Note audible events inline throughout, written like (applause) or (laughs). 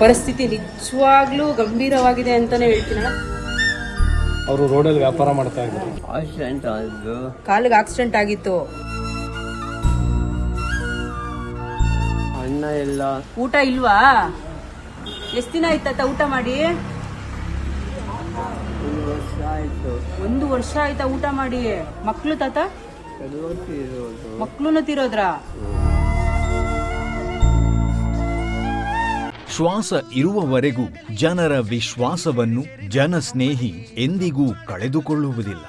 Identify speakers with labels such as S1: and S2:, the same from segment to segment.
S1: ಪರಿಸ್ಥಿತಿ ನಿಜವಾಗ್ಲೂ ಗಂಭೀರವಾಗಿದೆ ಅಂತಾನೆ ಹೇಳ್ತೀನಿ
S2: ಅವರು ರೋಡಲ್ಲಿ ವ್ಯಾಪಾರ ಮಾಡ್ತಾ ಇದ್ದಾರೆ
S3: ಆಕ್ಸಿಡೆಂಟ್ ಆಯ್ತು
S1: ಕಾಲಿಗೆ ಆಕ್ಸಿಡೆಂಟ್ ಆಗಿತ್ತು.
S3: ಅಣ್ಣ ಎಲ್ಲ.
S1: ಊಟ ಇಲ್ವಾ? ಎಷ್ಟು ದಿನ ಆಯ್ತಾ ಊಟ ಮಾಡಿ?
S3: ಒಂದು ವರ್ಷ ಆಯ್ತು.
S1: ಒಂದು ವರ್ಷ ಆಯ್ತಾ ಊಟ ಮಾಡಿ? ಮಕ್ಳು ತಾತ? ಮಕ್ಕಳು ತೀರೋದ್ರ?
S4: ಶ್ವಾಸ ಇರುವವರೆಗೂ ಜನರ ವಿಶ್ವಾಸವನ್ನು ಜನಸ್ನೇಹಿ ಎಂದಿಗೂ ಕಳೆದುಕೊಳ್ಳುವುದಿಲ್ಲ.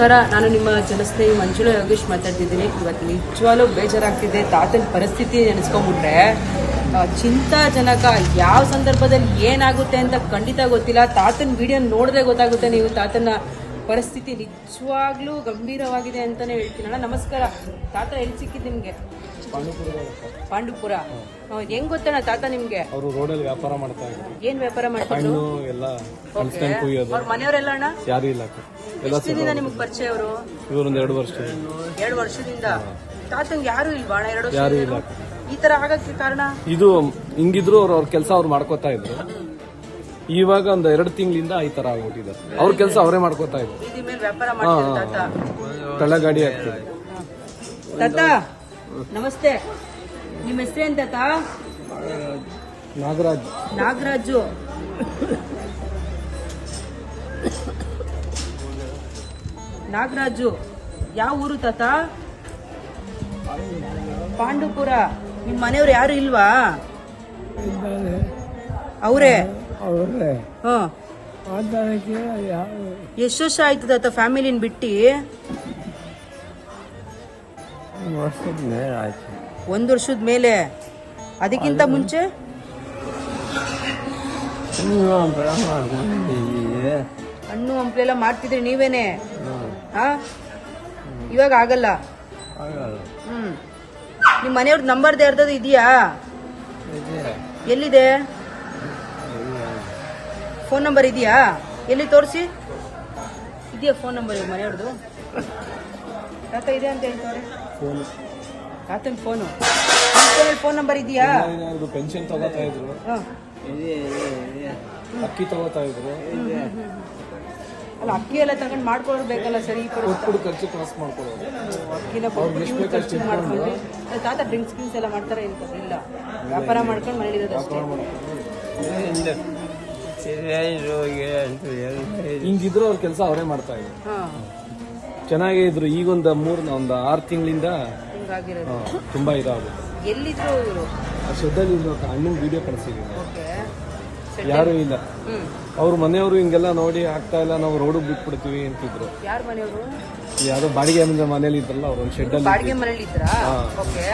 S1: ನಮಸ್ಕಾರ. ನಾನು ನಿಮ್ಮ ಜನಸ್ನೇಹಿ ಮಂಜುಳಾ ಯೋಗೇಶ್ ಮಾತಾಡ್ತಿದ್ದೀನಿ. ಇವತ್ತು ನಿಜವಾಗ್ಲೂ ಬೇಜಾರಾಗ್ತಿದೆ. ತಾತನ ಪರಿಸ್ಥಿತಿ ನೆನೆಸ್ಕೊಂಡ್ಬಿಟ್ರೆ ಚಿಂತಾಜನಕ ಯಾವ ಸಂದರ್ಭದಲ್ಲಿ ಏನಾಗುತ್ತೆ ಅಂತ ಖಂಡಿತ ಗೊತ್ತಿಲ್ಲ. ತಾತನ ವಿಡಿಯೋ ನೋಡಿದ್ರೆ ಗೊತ್ತಾಗುತ್ತೆ ನೀವು. ತಾತನ ಪರಿಸ್ಥಿತಿ ನಿಜವಾಗ್ಲೂ ಗಂಭೀರವಾಗಿದೆ ಅಂತಾನೆ ಹೇಳ್ತೀನಲ್ಲ. ನಮಸ್ಕಾರ. ತಾತ ಎಲ್ಲಿ ಸಿಕ್ಕಿದ್ದು ನಿಮ್ಗೆ? ಪಾಂಡುಪುರ ಹೆಂಗ್ ಗೊತ್ತಣ್ಣ ತಾತ ನಿಮ್ಗೆ?
S2: ಅವರು ರೋಡಲ್ಲಿ ವ್ಯಾಪಾರ ಮಾಡ್ತಾ ಇದ್ರು.
S1: ಏನ್ ವ್ಯಾಪಾರ ಮಾಡ್ತಿದ್ರು?
S2: ಹಣ್ಣು ಎಲ್ಲ ಹಲಸಿನ ಕುಯ್ಯೋದು.
S1: ಅವ್ರ ಮನೆಯವರೆಲ್ಲ ಅಣ್ಣ?
S2: ಯಾರು ಇಲ್ಲ ಅಕ್ಕ. ಎಲ್ಲ
S1: ನಿಮ್ಗೆ ಪರಿಚಯ ಅವರು?
S2: ಇವರೊಂದು ಎರಡು ವರ್ಷ
S1: ಎರಡು ವರ್ಷದಿಂದ? ತಾತಂಗ್ ಯಾರು ಇಲ್ವಾ ಅಣ್ಣ ಎರಡು
S2: ಯಾರು ಇಲ್ಲ
S1: ಈ ತರ ಆಗಕ್ಕೆ ಕಾರಣ?
S2: ಇದು ಹಿಂಗಿದ್ರು ಅವ್ರ ಅವ್ರ ಕೆಲಸ ಅವ್ರು ಮಾಡ್ಕೋತಾ ಇದ್ರು. ಇವಾಗ ಒಂದು ಎರಡು ತಿಂಗಳಿಂದ ಈ ತರ ಆಗ್ಬಿಟ್ಟಿದೆ. ಅವ್ರ ಕೆಲಸ ಅವರೇ ಮಾಡ್ಕೋತಾ ಇದ್ರು.
S1: ಬೀದಿ ಮೇಲೆ ವ್ಯಾಪಾರ ಮಾಡ್ತಾರೆ ತಾತ?
S2: ತಳ್ಳಗಾಡಿ ಆಗ್ತದೆ.
S1: ತಾತ? ನಮಸ್ತೆ. ನಿಮ್ಮ ಹೆಸರು ತಾತ
S2: ನಾಗರಾಜ್.
S1: ನಾಗರಾಜು. ನಾಗರಾಜು ಯಾವ ಊರು ತಾತ? ಪಾಂಡುಪುರ. ನಿಮ್ಮ ಮನೆಯವ್ರು ಯಾರು ಇಲ್ವಾ? ಅವರೇ? ಎಷ್ಟು ವರ್ಷ ಆಯ್ತು ತಾತ ಫ್ಯಾಮಿಲಿನ ಬಿಟ್ಟು?
S3: ವರ್ಷದ ಮೇಲೆ ಆಯ್ತು.
S1: ಒಂದ್ ವರ್ಷದ ಮೇಲೆ? ಅದಕ್ಕಿಂತ ಮುಂಚೆ?
S3: ಹಣ್ಣು ಹಂಪಲೆ ಎಲ್ಲ
S1: ಹಣ್ಣು ಹಂಪಲೆಲ್ಲ ಮಾಡ್ತಿದ್ರಿ ನೀವೇನೆ? ಹಾ. ಇವಾಗ ಆಗಲ್ಲ?
S3: ಆಗಲ್ಲ.
S1: ಹ್ಮ್. ನಿಮ್ ಮನೆಯವ್ರ ನಂಬರ್ದು ಯಾರ್ದಾದ್ರು ಇದೆಯಾ? ಎಲ್ಲಿದೆ? ಫೋನ್ ನಂಬರ್ ಇದೆಯಾ? ಎಲ್ಲಿ ತೋರಿಸಿ? ಇದೆಯಾ ಫೋನ್ ನಂಬರ್ ಮನೆಯವ್ರದ್ದು? ತಾತ ಇದೆ ಅಂತ ಹೇಳ್ತಾರೆ
S2: ಫೋನ್.
S1: ತಾತನ ಫೋನು. ಫೋನ್ ನಂಬರ್ ಇದೆಯಾ?
S2: ಪೆನ್ಷನ್ ತಗೋತಾ ಇದ್ರು. ಅಕ್ಕಿ ತಗೋತಾ ಇದ್ರು.
S1: ಅಲ್ಲ ಅಕ್ಕಿ ಎಲ್ಲ ತಗೊಂಡ್ ಮಾಡ್ಕೊಳ್ಬೇಕಲ್ಲ ಸರಿ
S2: ಕೊಟ್ಬಿಟ್ಟು ಖರ್ಚು ಕ್ರಾಸ್ ಮಾಡ್ಕೊಳ್ಳೋದು
S1: ಅಕ್ಕಿನ ಕೊಟ್ಬಿಟ್ಟು ಖರ್ಚು ಮಾಡ್ಕೊಂಡು. ತಾತ ಡ್ರಿಂಕ್ಸ್ ಗಿಂಕ್ಸ್ ಎಲ್ಲ ಮಾಡ್ತಾರೆ ಇಲ್ಲ. ಇಲ್ಲ ವ್ಯಾಪಾರ ಮಾಡ್ಕೊಂಡು ಮನೇಲಿ ಅಷ್ಟೇ.
S3: ಅಂತ
S2: ಹಿಂಗಿದ್ರು ಅವ್ರ ಕೆಲಸ ಅವರೇ ಮಾಡ್ತಾ ಇದ್ರು.
S1: ಹಾ.
S2: ಚೆನ್ನಾಗೇ ಇದ್ರು. ಈಗೊಂದು ಮೂರ್ ಒಂದು ಆರು ತಿಂಗಳಿಂದ
S1: ಹಿಂಗಾಗಿರೋದು.
S2: ತುಂಬಾ ಇದಾಗುತ್ತೆ
S1: ಎಲ್ಲಿದ್ರು ಇವರು?
S2: ಆ ಶೆಡ್ಡಲ್ಲಿ ಇದ್ರು ಅಣ್ಣನ ವಿಡಿಯೋ ಕಳಿಸಿದ್ದೀನಿ
S1: ಓಕೆ.
S2: ಯಾರು ಇಲ್ಲ.
S1: ಹ್ಮ್.
S2: ಅವ್ರ ಮನೆಯವರು ಹಿಂಗೆಲ್ಲ ನೋಡಿ ಆಗ್ತಾ ಇಲ್ಲ ನಾವು ರೋಡಿಗೆ ಬಿಟ್ಬಿಡ್ತೀವಿ ಅಂತಿದ್ರು.
S1: ಯಾರ ಮನೆಯವರು?
S2: ಯಾರೋ ಬಾಡಿಗೆ ಮನೆ ಮನೇಲಿ ಇದ್ರಲ್ಲ ಅವ್ರ ಒಂದು ಶೆಡ್ಡಲ್ಲಿ
S1: ಬಾಡಿಗೆ ಮನೇಲಿ ಇದ್ರಾ? ಓಕೆ.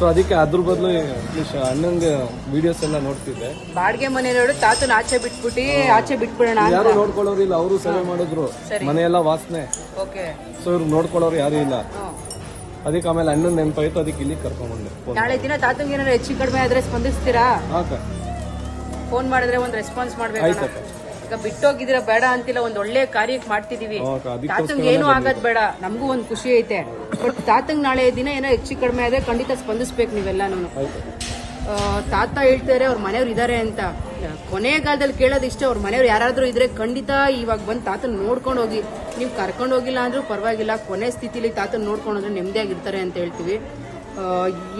S2: ಸೊ ಅದಕ್ಕೆ ಅದ್ರ ಬದಲು ಅಟ್ಲೀಸ್ಟ್ ಅಣ್ಣಂಗೆ ವಿಡಿಯೋಸ್ ಎಲ್ಲ ನೋಡ್ತಿದ್ದೆ.
S1: ಬಾಡಿಗೆ ಮನೆಯವರು ತಾತನ ಆಚೆ ಬಿಟ್ಬಿಟ್ಟು ಆಚೆ ಬಿಟ್ಬಿಡೋಣ ಅಂತ.
S2: ಯಾರು ನೋಡ್ಕೊಳ್ಳೋರಿಲ್ಲ ಅವರು ಸೇವೆ ಮಾಡಿದ್ರು. ಮನೆಯೆಲ್ಲ ವಾಸನೆ.
S1: ಓಕೆ.
S2: ಸೊ ಇವ್ರು ನೋಡ್ಕೊಳ್ಳೋರು ಯಾರು ಇಲ್ಲ.
S1: ಹ್ಮ್.
S2: ಅದಕ್ಕೆ ಆಮೇಲೆ ಅಣ್ಣನ ನೆನಪಾಯ್ತು ಅದಕ್ಕೆ ಇಲ್ಲಿ ಕರ್ಕೊಂಡ್ಬಂದೆ ಬಂದೆ
S1: ನಾಳೆ ದಿನ ತಾತಂಗೆ ಏನಾದ್ರು ಹೆಚ್ಚು ಕಡಿಮೆ ಆದ್ರೆ ಸ್ಪಂದಿಸ್ತೀರಾ?
S2: ಹಾಂ
S1: ಫೋನ್ ಮಾಡಿದ್ರೆ ಒಂದು ರೆಸ್ಪಾನ್ಸ್ ಮಾಡ್ಬೇಕು
S2: ಆಯ್ತಕ್ಕ
S1: ಈಗ ಬಿಟ್ಟೋಗಿದ್ರ ಬೇಡ ಅಂತಿಲ್ಲ ಒಂದ್ ಒಳ್ಳೆ ಕಾರ್ಯಕ್ಕೆ ಮಾಡ್ತಿದೀವಿ. ತಾತಂಗ್ ಏನು ಆಗದ್ ಬೇಡ ನಮಗೂ ಒಂದ್ ಖುಷಿ ಐತೆ. ಬಟ್ ತಾತಂಗ್ ನಾಳೆ ದಿನ ಏನೋ ಹೆಚ್ಚು ಕಡಿಮೆ ಆದ್ರೆ ಖಂಡಿತ ಸ್ಪಂದಿಸ್ಬೇಕು ಆ, ತಾತ ಹೇಳ್ತಾರೆ ಅವ್ರ ಮನೆಯವ್ರು ಇದಾರೆ ಅಂತ. ಕೊನೆ ಕಾಲದಲ್ಲಿ ಕೇಳೋದು ಇಷ್ಟೇ ಅವ್ರ ಮನೆಯವ್ರು ಯಾರಾದ್ರೂ ಇದ್ರೆ ಖಂಡಿತ ಇವಾಗ ಬಂದು ತಾತನ ನೋಡ್ಕೊಂಡು ಹೋಗಿ. ನೀವು ಕರ್ಕೊಂಡು ಹೋಗಿಲ್ಲ ಅಂದ್ರೂ ಪರವಾಗಿಲ್ಲ ಕೊನೆ ಸ್ಥಿತಿಲಿ ತಾತನ ನೋಡ್ಕೊಂಡು ಹೋದ್ರೆ ನೆಮ್ಮದಿಯಾಗಿರ್ತಾರೆ ಅಂತ ಹೇಳ್ತೀವಿ.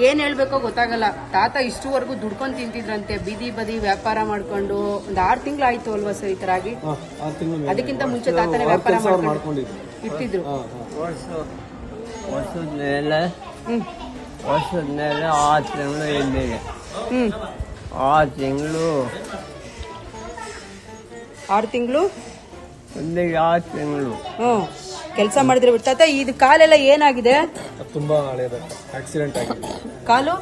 S1: ಏನ್ ಹೇಳ್ಬೇಕೋ ಗೊತ್ತಾಗಲ್ಲ. ತಾತ ಇಷ್ಟುವರೆಗೂ ದುಡ್ಕೊಂಡು ತಿಂತಿದ್ರಂತೆ. ಬೀದಿ ಬದಿ ವ್ಯಾಪಾರ ಮಾಡ್ಕೊಂಡು ಒಂದು ಆರು ತಿಂಗಳು ಆಯ್ತು ಅಲ್ವಾ ಸರ್ ಈ ತರ ಆಗಿ?
S2: ಆರು ತಿಂಗಳು
S1: ಅದಕ್ಕಿಂತ ಮುಂಚೆ ತಾತನೇ ವ್ಯಾಪಾರ ಮಾಡ್ಕೊಂಡು
S2: ಹಾ
S3: ವರ್ಷದ ಮೇಲೆ
S1: ಹ್ಮ್.
S3: ವರ್ಷದ ಮೇಲೆ ಆರು ತಿಂಗಳು
S1: ಎಲ್ಲಿದೆ?
S3: ಆರು ತಿಂಗಳು
S1: ಆರು ತಿಂಗಳು?
S3: ಒಂದೇ ಆರು ತಿಂಗಳು?
S1: ಹ್ಮ್. ಕೆಲಸ ಮಾಡಿದ್ರೆ ಬಿಟ್ಟು ತಾತ ಇದು ಕಾಲೆಲ್ಲ ಏನಾಗಿದೆ?
S2: ತುಂಬಾ ಹಳೆಯದ ಆಕ್ಸಿಡೆಂಟ್ ಆಗಿದೆ.
S1: ಕಾಲು?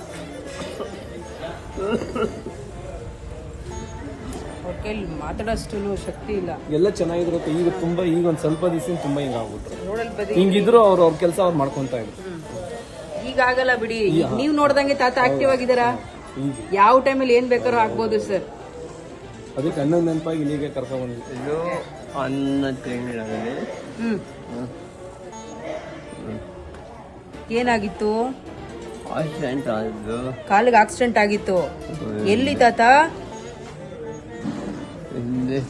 S1: ಅವ್ರ ಕೈಲಿ ಮಾತಾಡೋಷ್ಟು ಶಕ್ತಿ ಇಲ್ಲ.
S2: ಎಲ್ಲ ಚೆನ್ನಾಗಿರುತ್ತೆ ಈಗ ತುಂಬಾ ಈಗ ಒಂದ್ ಸ್ವಲ್ಪ ದಿವಸ ತುಂಬಾ ಹಿಂಗ ಆಗ್ಬಿಟ್ರು
S1: ರೋಡಲ್ಲಿ ಬದಿ
S2: ಹಿಂಗಿದ್ರು ಅವರು ಅವ್ರ ಕೆಲಸ ಅವ್ರು ಮಾಡ್ಕೊಂತ ಇದ್ರು.
S1: ಈಗ ಆಗಲ್ಲ ಬಿಡಿ. ಈಗ ನೀವ್ ನೋಡ್ದಂಗೆ ತಾತ ಆಕ್ಟಿವ್
S2: ಆಗಿದ್ದೀರಾ?
S1: ಯಾವ ಟೈಮಲ್ಲಿ ಏನ್ ಬೇಕಾದ್ರೂ ಆಗ್ಬೋದು ಸರ್.
S2: ಅದಕ್ಕೆ ಹನ್ನೊಂದು ನೆನಪಾಗಿ ಇಲ್ಲಿಗೆ ಕರ್ಕೊಂಡ್ ಬಂದ್ವಿ.
S3: ಇದು ಹನ್ನೊಂದು ತಿಂಗಳಲ್ಲಿ
S1: ಹ್ಮ್. ಏನಾಗಿತ್ತು?
S3: ಆಕ್ಸಿಡೆಂಟ್
S1: ಕಾಲಿಗೆ ಆಕ್ಸಿಡೆಂಟ್ ಆಗಿತ್ತು. ಎಲ್ಲಿ ತಾತ?
S3: ಇಲ್ಲಿ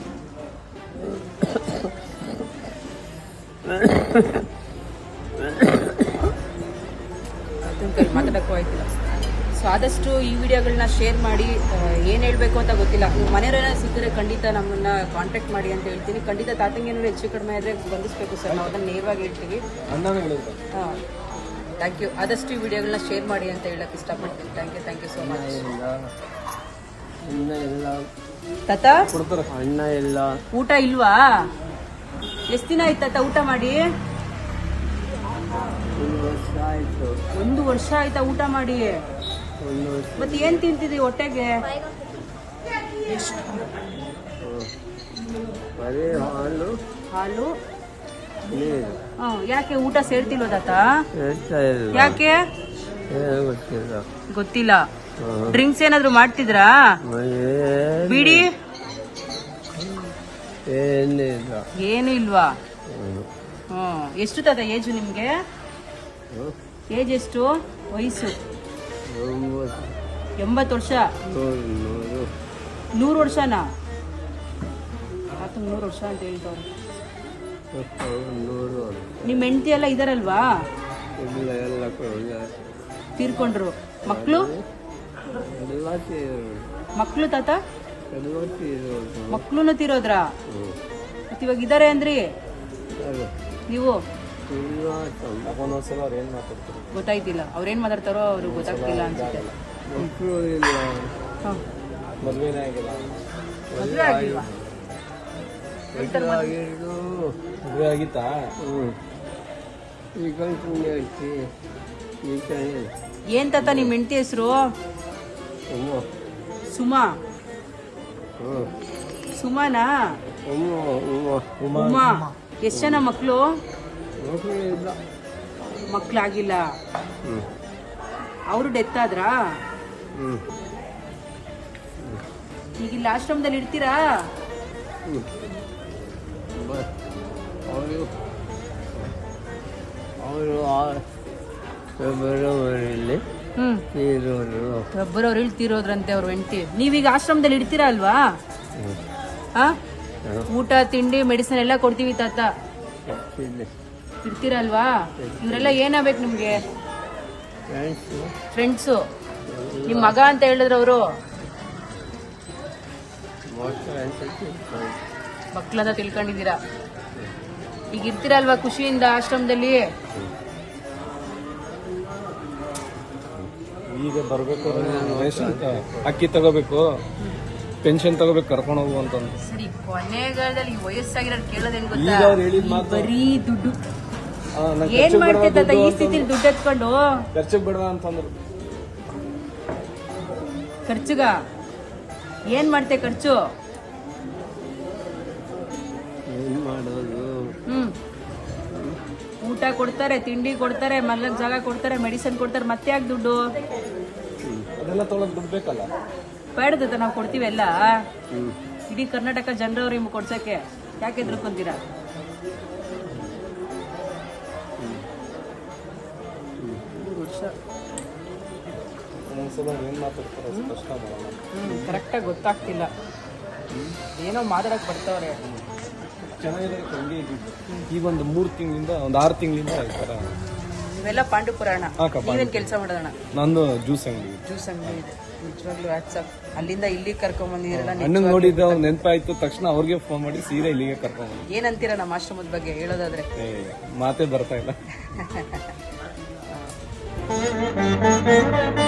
S1: ಸೊ ಆದಷ್ಟು ಈ ವಿಡಿಯೋಗಳನ್ನ ಶೇರ್ ಮಾಡಿ ಏನು ಹೇಳಬೇಕು ಅಂತ ಗೊತ್ತಿಲ್ಲ. ನೀವು ಮನೆಯವರೆಲ್ಲ ಸಿಕ್ಕಿದ್ರೆ ಖಂಡಿತ ನಮ್ಮನ್ನ ಕಾಂಟ್ಯಾಕ್ಟ್ ಮಾಡಿ ಅಂತ ಹೇಳ್ತೀನಿ. ಖಂಡಿತ ತಾತಂಗೆ ಏನಾದ್ರು ಹೆಚ್ಚು ಕಡಿಮೆ ಆದರೆ ಬಂಧಿಸಬೇಕು ಸರ್. ನಾವು ಅದನ್ನು ನೇರವಾಗಿ ಹೇಳ್ತೀವಿ. ಹಾಂ. ಥ್ಯಾಂಕ್ ಯು ಆದಷ್ಟು ಈ ವಿಡಿಯೋಗಳನ್ನ ಶೇರ್ ಮಾಡಿ ಅಂತ ಹೇಳಕ್ಕೆ ಇಷ್ಟಪಡ್ತೀನಿ. Thank you thank you so much
S3: ಇಲ್ಲ ಅನ್ನ ಇಲ್ಲ
S1: ತಾತ? ಊಟ ಇಲ್ವಾ? ಎಷ್ಟು ದಿನ ಆಯ್ತು ತಾತ ಊಟ ಮಾಡಿ?
S3: ಒಂದು ವರ್ಷ ಆಯಿತು
S1: ಊಟ ಮಾಡಿ? ಮತ್ತೆ ಏನು ತಿಂತಿದ್ರಿ ಹೊಟ್ಟೆಗೆ?
S3: ಬರೀ ಹಾಲು.
S1: ಹಾಲು?
S3: ನೀರು.
S1: ಹ್ಮ್, ಯಾಕೆ ಊಟ ಸೇರ್ತಿಲ್ವ ತಾತ
S3: ಹೇಳ್ತಾ ಇಲ್ಲ
S1: ಯಾಕೆ?
S3: ಏನು ಗೊತ್ತಿಲ್ಲ.
S1: ಗೊತ್ತಿಲ್ಲ. ಡ್ರಿಂಕ್ಸ್ ಏನಾದ್ರು ಮಾಡ್ತಿದ್ರಾ? ಬಿಡಿ?
S3: ಏನಿಲ್ಲ.
S1: ಏನು ಇಲ್ವಾ?
S3: ಹ್ಮ್.
S1: ಹ್ಮ್. ಎಷ್ಟು ತಾತ ಏಜು ನಿಮ್ಗೆ ಏಜ್ ಎಷ್ಟು? ವಯಸ್ಸು? ಎಂಬತ್ತು ವರ್ಷ?
S3: ನೂರು
S1: ವರ್ಷನಾ? ನೂರು ವರ್ಷ ಅಂತ ಹೇಳ್ತಾರೆ
S3: ನೂರು
S1: ನಿಮ್ಮ ಹೆಂಡತಿ ಎಲ್ಲ ಇದಾರಲ್ವಾ? ತೀರ್ಕೊಂಡ್ರು. ಮಕ್ಕಳು ಮಕ್ಕಳು ತಾತ? ಮಕ್ಕಳು ತೀರೋದ್ರಾ. ಇವಾಗ ಇದಾರೆ ಅಂದ್ರಿ? ನೀವು?
S2: ಒಂದೊಂದ್ಸಲ ಅವ್ರು ಏನ್ ಮಾತಾಡ್ತಾರೆ
S1: ಗೊತ್ತಾಯ್ತಿಲ್ಲ. ಅವ್ರೇನ್ ಮಾತಾಡ್ತಾರೋ ಅವ್ರಿಗೆ ಗೊತ್ತಾಗ್ತಿಲ್ಲ ಅನ್ಸುತ್ತೆ.
S3: ಮಕ್ಕಳು ಇಲ್ಲ.
S1: ಹಾಂ.
S2: ಮದ್ವೆನೇ ಆಗಿಲ್ಲ.
S1: ಮದುವೆ ಆಗಿಲ್ವಾ?
S3: ಮದುವೆ? ಆಗಿದ್ದು
S2: ಆಗಿತ್ತಾ.
S3: ಹ್ಞೂ ಈ ಕಂಟಿನ್ಯೂ ಐತಿ ಈ ಕಡೆ
S1: ಏನ್ ತಾತ ನಿಮ್ಮ ಹೆಂಡತಿ ಹೆಸರು? ಸುಮಾ.
S3: ಹ್ಞೂ
S1: ಸುಮಾನಾ? ಉಮಾ. ಎಷ್ಟು ಜನ ಮಕ್ಕಳು
S3: ಇಲ್ಲ
S1: ಮಕ್ಳಾಗಿಲ್ಲ.
S3: ಹ್ಞೂ
S1: ಅವರು ಡೆತ್ ಆದ್ರ? ಈಗ ಇಲ್ಲಿ ಆಶ್ರಮದಲ್ಲಿ ಇರ್ತೀರಾ?
S3: ಅವ್ರು ಅವರು
S1: ಇಳ್ತಿರೋದ್ರಂತೆ ಅವ್ರ ಹೆಂಡತಿ. ನೀವೀಗ ಆಶ್ರಮದಲ್ಲಿ ಇಡ್ತೀರಾ ಅಲ್ವಾ? ಊಟ ತಿಂಡಿ ಮೆಡಿಸಿನ್ ಎಲ್ಲ ಕೊಡ್ತೀವಿ ತಾತ. ಇರ್ತೀರಲ್ವಾ ಇವರೆಲ್ಲ ಏನಾಗ್ಬೇಕು ನಿಮಗೆ?
S3: ಫ್ರೆಂಡ್ಸು
S1: ನಿಮ್ಮ ನಿಮ್ ಮಗ ಅಂತ ಹೇಳಿದ್ರು ಅವರು?
S3: ಮಕ್ಕಳು ಅಂತ
S1: ತಿಳ್ಕೊಂಡಿದ್ದೀರಾ? ಈಗ ಇರ್ತೀರಲ್ವಾ ಖುಷಿಯಿಂದ ಆಶ್ರಮದಲ್ಲಿ?
S2: ಈಗ ಬರ್ಬೇಕು ಅಕ್ಕಿ ತಗೋಬೇಕು ಪೆನ್ಷನ್ ತಗೋಬೇಕು ಕರ್ಕೊಂಡು ಹೋಗು ಅಂತಂದು
S1: ಸರಿ ಕೊನೆಗಾಲದಲ್ಲಿ ಈ ವಯಸ್ಸಾಗಿರೋರು ಕೇಳೋದು
S2: ಈಗ
S1: ಗೊತ್ತಾ? ಬರೀ ದುಡ್ಡು. ಏನ್ ಮಾಡ್ತಿದ್ದ ಈ. ಸ್ಥಿತಿಲಿ ದುಡ್ಡು ಎತ್ಕೊಂಡು?
S2: ಖರ್ಚಿಗೆ ಅಂತಂದ್ರು.
S1: ಖರ್ಚುಗ? ಏನ್ ಮಾಡ್ತೆ ಖರ್ಚು?
S3: ಏನು ಮಾಡೋದು?
S1: ಹ್ಮ್. ಊಟ ಕೊಡ್ತಾರೆ ತಿಂಡಿ ಕೊಡ್ತಾರೆ ಮಲ್ಲಕ್ ಜಾಗ ಕೊಡ್ತಾರೆ ಮೆಡಿಸಿನ್ ಕೊಡ್ತಾರೆ ಮತ್ತೆ ಯಾಕೆ ದುಡ್ಡು?
S2: ಅದೆಲ್ಲ ತೊಗೊಳಕ್ ದುಡ್ಡು ಬೇಕಲ್ಲ.
S1: ಬೇಡದ ನಾವು ಕೊಡ್ತೀವಿ ಎಲ್ಲ.
S3: ಹ್ಞೂ
S1: ಇಡೀ ಕರ್ನಾಟಕ ಜನರವ್ರು ನಿಮ್ಗೆ ಕೊಡ್ಸಕ್ಕೆ. ಯಾಕೆ ಎದ್ರುಕೊಂತೀರಾ ವರ್ಷ.
S2: ಏನು ಮಾತಾಡ್ತಾರೆ ಕಷ್ಟ
S1: ಕರೆಕ್ಟಾಗಿ ಗೊತ್ತಾಗ್ತಿಲ್ಲ. ಏನೋ ಮಾತಾಡಕ್ ಬರ್ತಾವ್ರೆ.
S2: ಚೆನ್ನಾಗಿದೆ ಹಂಗೆ ಇದ್ದಿದ್ದು ಈಗ ಒಂದು ಮೂರು ತಿಂಗಳಿಂದ ಒಂದು ಆರು ತಿಂಗಳಿಂದ
S1: ಇವೆಲ್ಲ ಪಾಂಡು ಪುರಾಣ.
S2: ಹಾಕಪ್ಪ.
S1: ನೀವೇನ್ ಕೆಲಸ ಮಾಡೋಣ
S2: ನಂದು ಜ್ಯೂಸ್ ಅಂಗಡಿ.
S1: ಜ್ಯೂಸ್ ಅಂಗಡಿ ಇದೆ. ನಿಜವಾಗ್ಲೂ ವಾಟ್ಸಪ್ ಅಲ್ಲಿಂದ ಇಲ್ಲಿ ಕರ್ಕೊಂಬಂದಿರಲ್ಲ
S2: ಅಣ್ಣನ್ ನೋಡಿದ್ದ ಅವ್ನು ನೆನಪಾಯ್ತು. ತಕ್ಷಣ ಅವ್ರಿಗೆ ಫೋನ್ ಮಾಡಿ ಸೀರೆ ಇಲ್ಲಿಗೆ ಕರ್ಕೊಂಡು ಏನು
S1: ಏನಂತೀರಾ ನಮ್ಮ ಆಶ್ರಮದ ಬಗ್ಗೆ ಹೇಳೋದಾದ್ರೆ?
S2: ಮಾತೇ ಬರ್ತಾ ಇಲ್ಲ. (laughs) Thank you.